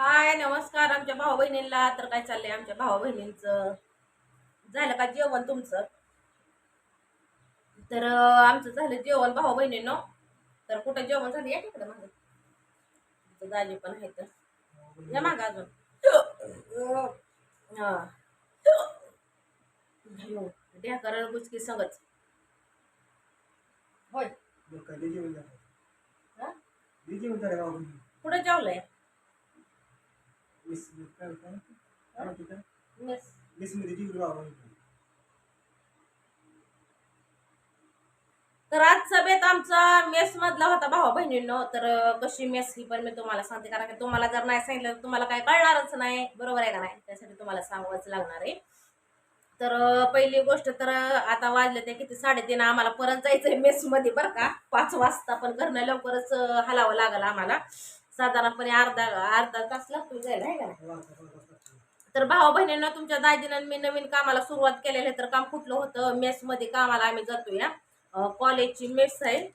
हाय नमस्कार आमच्या भाऊ बहिणींना तर काय चाललंय आमच्या भाऊ बहिणींचं झालं का जेवण तुमचं? तर आमचं झालं जेवण भाऊ बहिणींनो तर कुठं जेवण झालं? या तिकडं माझं दाजी पण आहे तर या मागं अजून. ढ्याकर गुचकी संगच. होय? कुठं जेवलंय? मेस तर आजचा बेत आमचा मेस मधला होता भावा बहिणींनो. तर कशी मेस ही पण मी तुम्हाला सांगते. कारण की तुम्हाला जर नाही सांगितलं तर तुम्हाला काय कळणारच नाही. बरोबर आहे का नाही? त्यासाठी तुम्हाला सांगावंच लागणार आहे. तर पहिली गोष्ट तर आता वाजले ते किती? साडेतीन. आम्हाला परत जायचंय मेस मध्ये बरं का. पाच वाजता पण घरनं लवकरच हलावं लागलं आम्हाला. साधारणपणे अर्धा अर्धा तास लागतो जायला आहे का तर भावा बहिणींना तुमच्या दाजीनं मी नवीन कामाला सुरुवात केलेली आहे तर काम कुठलं होतं? मेसमध्ये कामाला आम्ही जातो या कॉलेजची मेस आहे.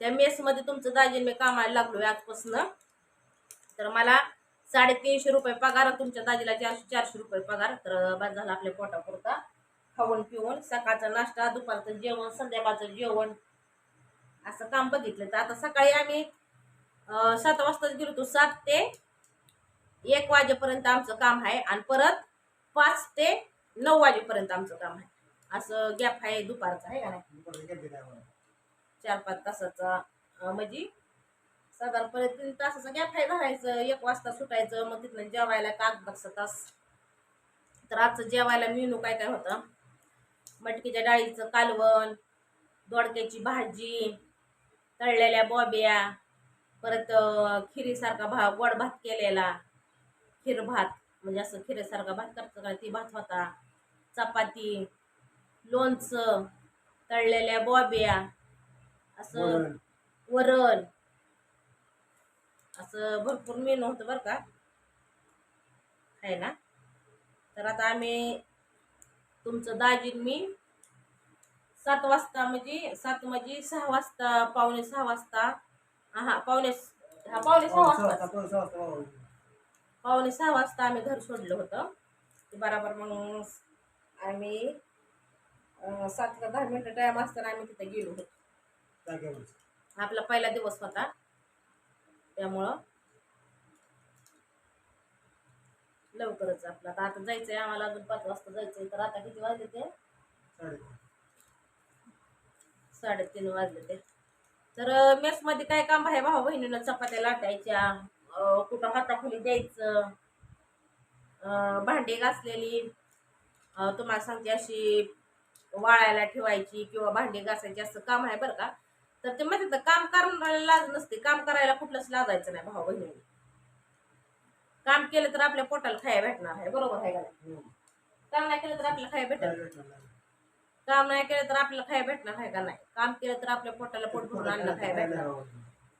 त्या मेसमध्ये तुमचं दाजीन मी कामाला लागलोय आजपासून. तर मला साडेतीनशे रुपये पगार तुमच्या दाजीला चारशे चारशे रुपये पगार. तर बाद झाला आपल्या पोटापुरता. खाऊन पिऊन सकाळचा नाश्ता दुपारचं जेवण संध्याकाळचं जेवण. असं काम बघितलं. तर आता सकाळी आम्ही सात वाजताच गेलो होतो. सात ते एक वाजेपर्यंत आमचं काम आहे आणि परत पाच ते नऊ वाजेपर्यंत आमचं काम आहे. असं गॅप आहे दुपारचा आहे का नाही? चार पाच तासाचा म्हणजे साधारणपणे तीन तासाचा गॅप आहे. धरायचं एक वाजता सुटायचं मग तिथनं जेवायला एक तास. तर आजचं जेवायला मेनू काय काय होतं? मटकीच्या डाळीचं कालवण दोडक्याची भाजी तळलेल्या बॉब्या परत खिरीसारखा भा गोड भात केलेला. खीर भात म्हणजे असं खिरेसारखा भात करतं का? ती भात होता. चपाती लोणचं तळलेल्या बॉब्या असं वरण. असं भरपूर मेनू होतं बरं का. ना तर आता आम्ही तुमचं दाजीन मी सात वाजता म्हणजे सात म्हणजे सहा वाजता पावणे सहा वाजता हा पावणे हा पावणे सहा वाजता. पावणे सहा वाजता आम्ही घर सोडलं होतं. ते बराबर मग आम्ही अं, सात का दहा मिनटं टाईम असताना आम्ही तिथे गेलो होतो. आपला पहिला दिवस होता. त्यामुळं लवकरच आपला. आता आता जायचंय आम्हाला अजून पाच वाजता जायचंय. तर आता किती वाजले ते? साडेतीन वाजले ते. तर मेसमध्ये काय काम आहे? भाऊ बहिणीनं चपात्या लाटायच्या कुठं हाताखाली द्यायचं भांडी घासलेली. तुम्हाला सांगते अशी वाळायला ठेवायची किंवा भांडी घासायची असं काम आहे बरं का. तर ते माहिती का, काम करायला लाज नसते. काम करायला कुठलंच लाजायचं नाही भाऊ बहिणी. काम केलं तर आपल्या पोटाला खाया भेटणार आहे. बरोबर आहे का नाही? काम नाही केलं तर आपल्याला खाया भेटत काम नाही केलं तर आपल्याला खाया भेटणार आहे का नाही? काम केलं तर आपल्या पोटाला पोट भरून अन्न खाया भेटणार.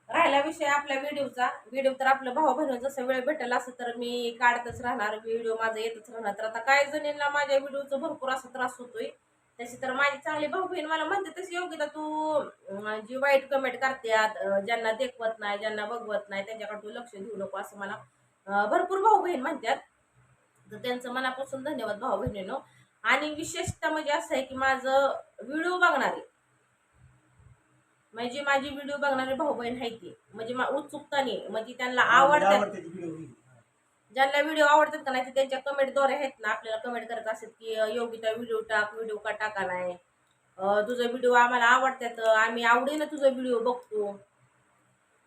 राहिला विषय आपल्या व्हिडिओचा. व्हिडिओ तर आपलं भाऊ बहिणी जसं वेळ भेटेल असं तर मी काढतच राहणार. व्हिडिओ माझा येतच राहणार. तर आता काही जणींना माझ्या व्हिडिओचा भरपूर असा त्रास होतोय. तशी तर माझी चांगली भाऊ बहीण मला म्हणते तशी योग्यता तू जी वाईट कमेंट करतात अं, ज्यांना देखवत नाही ज्यांना बघवत नाही त्यांच्याकडे तू लक्ष देऊ नको असं मला भरपूर भाऊ बहीण म्हणतात तर त्यांचं मनापासून धन्यवाद भाऊ बहिणीनो. आणि विशेषतः म्हणजे असं आहे की माझं व्हिडिओ बघणारे. म्हणजे माझी व्हिडिओ बघणारे भाऊ बहीण आहे ती. म्हणजे उत्सुकताने म्हणजे त्यांना आवडतात. ज्यांना व्हिडिओ आवडतात का नाही ते त्यांच्या कमेंटद्वारे आहेत ना आपल्याला कमेंट करत असतात की योगिता व्हिडिओ टाक व्हिडिओ का टाका नाही? तुझा व्हिडिओ आम्हाला आवडतात. आम्ही आवडीनं तुझा व्हिडिओ बघतो.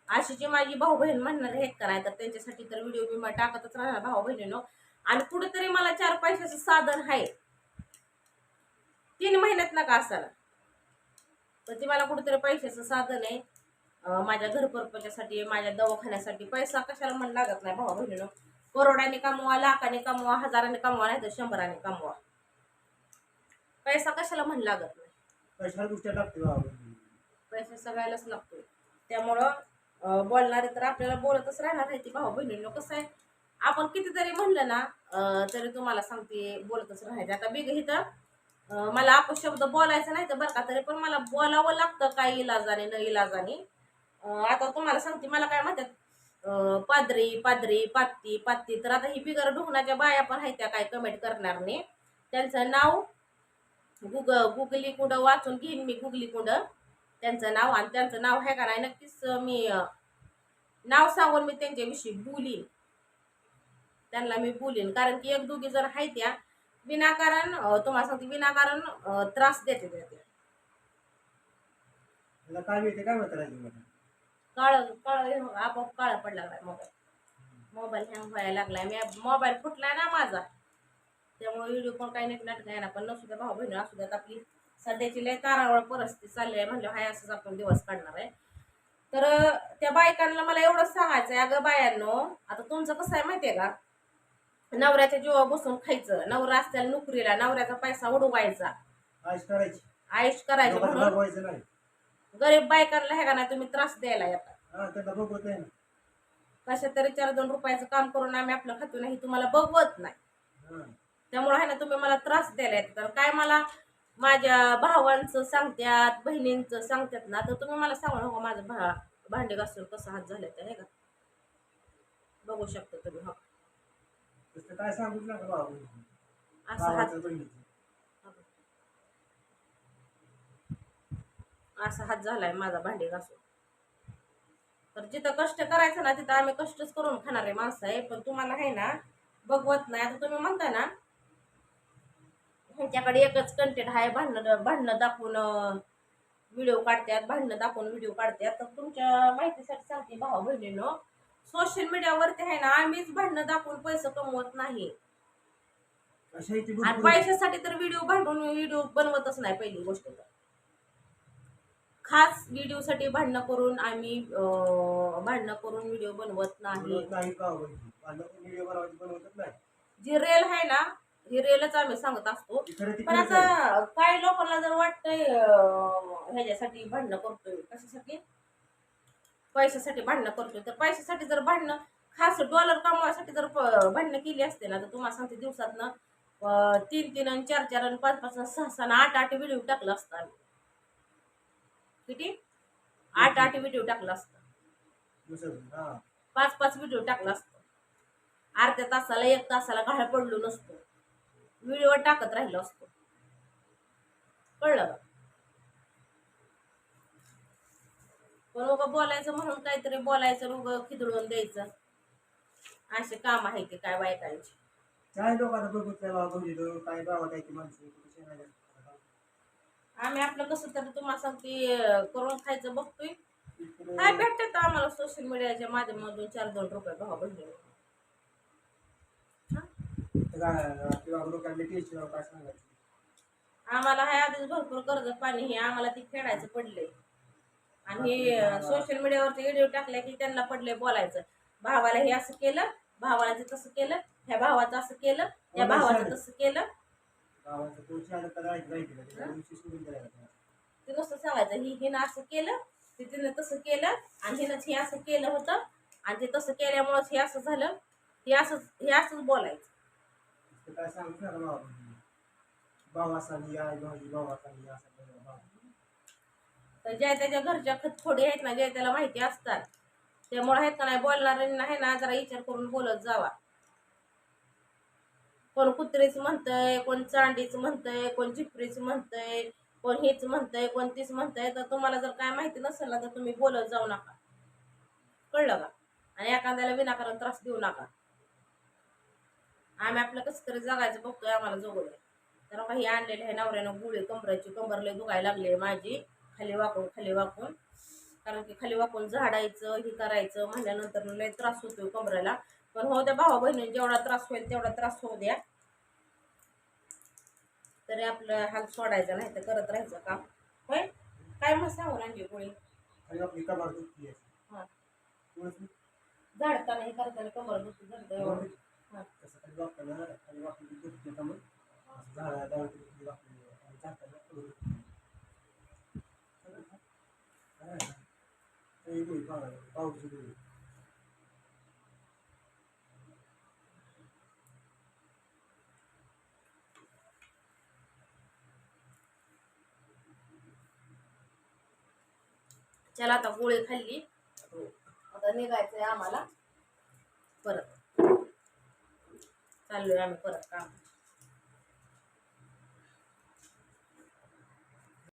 अशी जी माझी भाऊ बहीण म्हणणार आहेत का नाही तर त्यांच्यासाठी तर व्हिडिओ मी टाकतच राहणार भाऊ बहिणीनो आणि कुठेतरी मला चार पैशाचं साधन आहे. तीन महिन्यात नका असायला. तर ते मला कुठेतरी पैशाचं साधन आहे. माझ्या घरपरपच्यासाठी माझ्या दवाखान्यासाठी पैसा कशाला म्हण लागत नाही भाऊ बहिणीनो. करोडाने कमवा लाखाने कमवा हजाराने कमवा नाही तर शंभराने कमवा. पैसा कशाला म्हण लागत नाही. पैसा सगळ्यालाच लागतो. त्यामुळं बोलणारे तर आपल्याला बोलतच राहणार आहे ती भाऊ बहिणींनो. कसं आहे आपण कितीतरी म्हणलं ना तरी तुम्हाला सांगते बोलतच राहायचं. आता बिग इथं अं, मला अपशब्द बोलायचं नाही तर बरं का तरी पण मला बोलावं लागतं काही इलाजाने न इलाजाने. आता तुम्हाला सांगते मला काय म्हणतात पादरी पादरी पात्ती पात्ती. तर आता ही बिगर ढुकणाच्या बाया पण आहेत त्या काय कमेंट करणार नाही. त्यांचं नाव गुग गुगली कुंड वाचून घेईन मी गुगली कुंड. त्यांचं नाव आणि त्यांचं नाव आहे का नाही नक्कीच मी नाव सांगून मी त्यांच्याविषयी बोलीन. त्यांना मी बोलीन. कारण की एक दोघी जण आहेत त्या विनाकारण तुम्हाला सांगते विनाकारण त्रास देते. त्याला काय मिळते काय म्हणता राहिली मला काळ काळ आपोआप काळा पडला लागलाय मोबाईल. मोबाईल हँग व्हायला लागलाय. मी मोबाईल फुटलाय ना माझा. त्यामुळे व्हिडिओ पण काही नीट नाटक आहे ना पण नसू द्या भाऊ बहिणी असू द्यात आपली सध्याची लय तारावळ परिस्थिती चालली आहे. म्हणलं हाय असंच आपण दिवस काढणार आहे. तर त्या बायकांना मला एवढंच सांगायचं आहे अगं बायांनो आता तुमचं कसं आहे माहितीये का? नवऱ्याच्या जीवा बसून खायचं. नवरा असत्याला नोकरीला नवऱ्याचा पैसा उडवायचा. आयुष करायची. आयुष करायचं लोकांना म्हणून बघवायचं नाही. गरीब बायकांना हे का नाही तुम्ही त्रास द्यायला येतात हा त्यांना बघवत आहे ना कशा तरी चार दोन रुपयाचं काम करून आम्ही आपलं खातो नाही तुम्हाला बघवत नाही. हा. त्यामुळे आहे ना तुम्ही मला त्रास द्यायला येतात तर काय मला माझ्या भावांचं सांगत्यात बहिणींचं सांगतात ना तर तुम्ही मला सांगू नका माझं भा भांडे घासून कसं हात झाले तर हे का? बघू शकता तुम्ही हो. तसं काय सांगूच नका बाबा. असं हात भावाचं बहिणीचं असा हात झालाय माझा भांडे घासून तर जिथं कष्ट करायचं ना तिथं आम्ही कष्टच करून खाणारे माणसं आहे. पण तुम्हाला आहे ना बघवत नाही. आता तुम्ही म्हणता ना ह्यांच्याकडे एकच कंटेंट आहे भांडणं भांडणं दाखवून व्हिडिओ काढतात भांडणं दाखवून व्हिडिओ काढतात. तर तुमच्या माहितीसाठी सांगते भाऊ बहिणीनं सोशल मीडियावरती आहे ना आम्हीच भांडणं दाखवून पैसे कमवत नाही. अशा इथे आणि भरपूर पैशासाठी तर व्हिडिओ भांडून व्हिडिओ बनवतच नाही पहिली गोष्ट तर. खास व्हिडिओसाठी भांडणं करून आम्ही अं, भांडणं करून व्हिडिओ बनवत नाही. बनवत नाही भाऊ बहिणी भांडण व्हिडिओ बनवायची बनवतच नाही. जी रेल आहे ना ही रेलच आम्ही सांगत असतो. ती खरं ती पण खरंच आहे. आता काही लोकांना जर वाटतंय अं, ह्याच्यासाठी भांडणं करतोय कशासाठी? पैशासाठी भांडणं करतो तर पैशासाठी जर भांडणं खास डॉलर कमवायसाठी जर भांडणं केली असते ना तर तुम्हाला सांगते दिवसातनं तीन तीन आणि चार चार आणि पाच पाच सहा सहा आठ आठ व्हिडिओ टाकलं असतं आम्ही. किती? आठ आठ व्हिडिओ टाकलं असतं. पाच पाच व्हिडिओ टाकला असतो. अर्ध्या तासाला एक तासाला घाळ पडलो नसतो. व्हिडिओ टाकत राहिलो असतो. कळलं का पण उगा बोलायचं म्हणून काहीतरी बोलायचं उग खिदळून द्यायचं. असे काम आहे ते काय बायकांचे. काय लोकांना बाबा बहिणी काय ती माणसं कुठे. आम्ही आपलं कसं तर तुम्हाला सांगते करून खायचं बघतोय. काय भेटत आम्हाला सोशल मीडियाच्या माध्यमातून चार दोन रुपये भाव सांगायचं? आम्हाला हे आधीच भरपूर कर्ज पाणी हे आम्हाला ती फेडायचं पडले आणि सोशल मीडियावरती व्हिडिओ टाकले की त्यांना पडले बोलायचं. भावाला हे असं केलं भावाला ते तसं केलं ह्या भावाचं असं केलं त्या भावाचं तसं केलं. ते नुसतं सांगायचं ही हिनं असं केलं ते तिनं तसं केलं आणि हिनंच हे असं केलं होतं आणि ते तसं केल्यामुळंच हे असं झालं हे असंच हे असंच बोलायचं. काय सांगत नाही तर ज्या त्याच्या घरच्या खतखोडी आहेत ना ज्या त्याला माहिती असतात त्यामुळे आहेत का नाही बोलणाऱ्यांना आहे ना जरा विचार करून बोलत जावा. कोण कुत्रीच म्हणतंय कोण चांडीच म्हणतंय कोण चिपरीच म्हणतंय कोण हेच म्हणतंय कोण तीच म्हणतंय तर तुम्हाला जर काय माहिती नसेल ना तर तुम्ही बोलत जाऊ नका. कळलं का? आणि एखाद्याला विनाकारण त्रास देऊ नका. आम्ही आपलं कसं तरी जगायचं बघतोय आम्हाला जगू तर काही आणलेले आहे नवऱ्यानं गुळी कमराची कंबरले दुखायला लागले माझी. खाली वाकून खाली वाकून. कारण की खाली वाकून झाडायचं हे करायचं म्हणल्यानंतर लय त्रास होतोय कमरेला पण हो द्या भावा बहिणी जेवढा त्रास होईल तेवढा त्रास होऊ द्या. तरी आपलं हाल सोडायचा नाही तर करत राहायचं काम. होय? काय मग सांगून आणली गोळी. हा? झाडताना हे करताना कमर दुखी झालं हा. तसं काही डॉक्टरला आणि वाकडी दुखते का मग? असं झाडा- झाडाची दुखती वाकडी आणि झाडताना पुढं दुखते. काय आहे? ते गोळी पाव- पावडरची गोळी. चला आता गोळी खाल्ली. आता निघायचंय आम्हाला. परत. चाललोय आम्ही परत काम